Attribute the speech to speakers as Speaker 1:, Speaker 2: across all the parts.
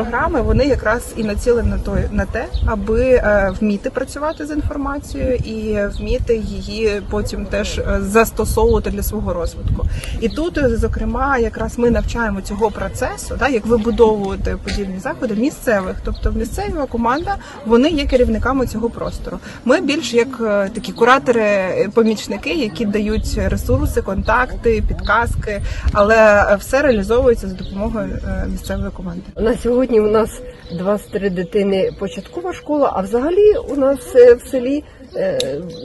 Speaker 1: Програми вони якраз і націлені на те, аби е, вміти працювати з інформацією і вміти її потім теж е, застосовувати для свого розвитку. І тут, е, зокрема, якраз ми навчаємо цього процесу, да, як вибудовувати подібні заходи місцевих. Тобто, місцева команда вони є керівниками цього простору. Ми більш як такі куратори, е, помічники, які дають ресурси, контакти, підказки, але все реалізовується за допомогою місцевої команди.
Speaker 2: На сьогодні у нас 23 дитини початкова школа, а взагалі у нас е, в селі е,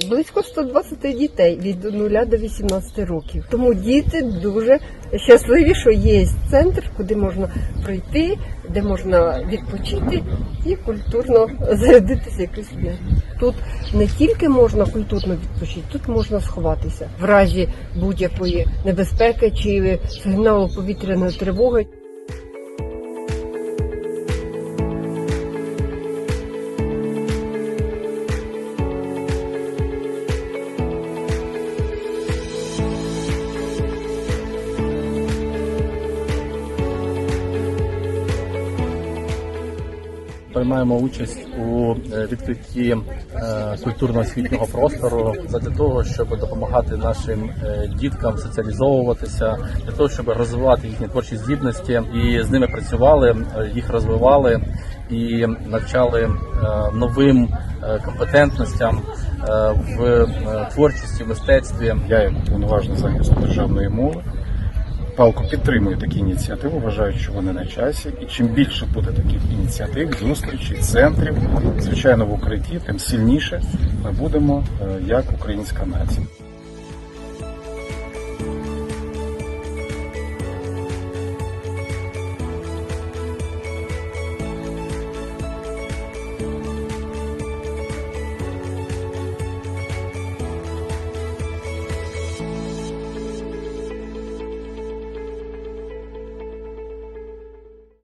Speaker 2: близько 120 дітей від 0 до 18 років. Тому діти дуже щасливі, що є центр, куди можна прийти, де можна відпочити і культурно зарядитися якось дня. Тут не тільки можна культурно відпочити, тут можна сховатися в разі будь-якої небезпеки чи сигналу повітряної тривоги.
Speaker 3: Приймаємо участь у е, відкритті е, культурно-освітнього простору для того, щоб допомагати нашим е, діткам соціалізовуватися, для того, щоб розвивати їхні творчі здібності і з ними працювали, їх розвивали і навчали новим компетентностям в творчості, мистецтві.
Speaker 4: Я, як уповноважений захист державної мови, палку підтримую такі ініціативи, вважаю, що вони на часі. І чим більше буде таких ініціатив, зустрічей, центрів, звичайно, в укритті, тим сильніше ми будемо е, як українська нація.